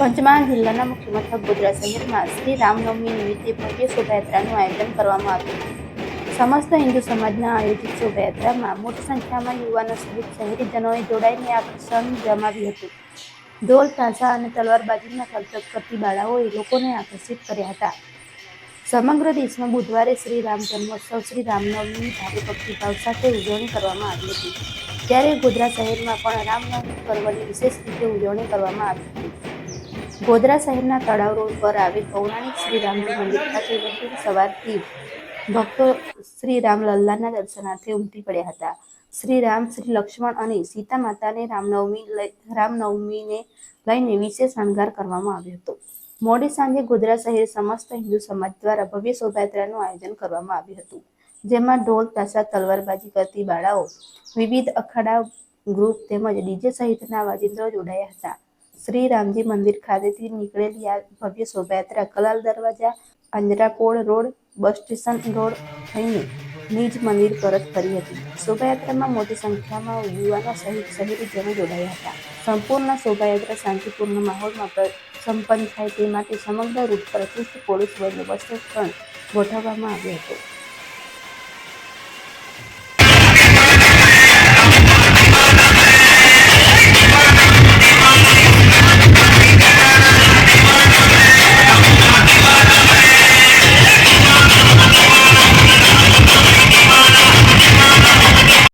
પંચમહાલ જિલ્લાના મુખ્ય મથક ગોધરા શહેરમાં શ્રી રામનવમી નિમિત્તે ભવ્ય શોભાયાત્રાનું આયોજન કરવામાં આવ્યું. સમસ્ત હિન્દુ સમાજના આયોજિત શોભાયાત્રામાં મોટી સંખ્યામાં યુવાનો સહિત શહેરીજનોએ જોડાઈને આકર્ષણ જમાવ્યું હતું. ઢોલ તાંસા અને તલવારબાજીના કલતક કરતી બાળાઓએ લોકોને આકર્ષિત કર્યા હતા. સમગ્ર દેશમાં બુધવારે શ્રી રામ જન્મોત્સવ, શ્રી રામનવમીની ભારે ભક્તિભાવ સાથે ઉજવણી કરવામાં આવી હતી. ત્યારે ગોધરા શહેરમાં પણ રામનવમી પર્વની વિશેષ રીતે ઉજવણી કરવામાં આવી હતી. ગોધરા શહેરના તળાવ રોડ પર આવેલ પૌરાણિક શ્રી રામજી મંદિર ખાતે વહેલી સવારથી ભક્તો શ્રી રામલલ્લાના દર્શનાર્થે ઉમટી પડ્યા હતા. શ્રી રામ શ્રી લક્ષ્મણ અને સીતા માતાને રામનવમી રામનવમીને લઈને વિશેષ શણગાર કરવામાં આવ્યો હતો. મોડી સાંજે ગોધરા શહેર સમસ્ત હિન્દુ સમાજ દ્વારા ભવ્ય શોભાયાત્રાનું આયોજન કરવામાં આવ્યું હતું. જેમાં ઢોલ તાસા તલવારબાજી કરતી બાળાઓ, વિવિધ અખાડા ગ્રુપ તેમજ ડીજે સહિતના વાજિંત્રો જોડાયા હતા. શ્રી રામજી મંદિર ખાતેથી નીકળેલી આ ભવ્ય શોભાયાત્રા Kalal Darwaja Anjarapol road, bus station road થઈને નિજ મંદિર પરત ફરી હતી. શોભાયાત્રામાં મોટી સંખ્યામાં યુવાનો સહિત શહેરીજનો જોડાયા હતા. સંપૂર્ણ શોભાયાત્રા શાંતિપૂર્ણ માહોલમાં સંપન્ન થાય તે માટે સમગ્ર રૂટ પર ચુસ્ત પોલીસ બંદોબસ્ત પણ ગોઠવવામાં આવ્યો હતો.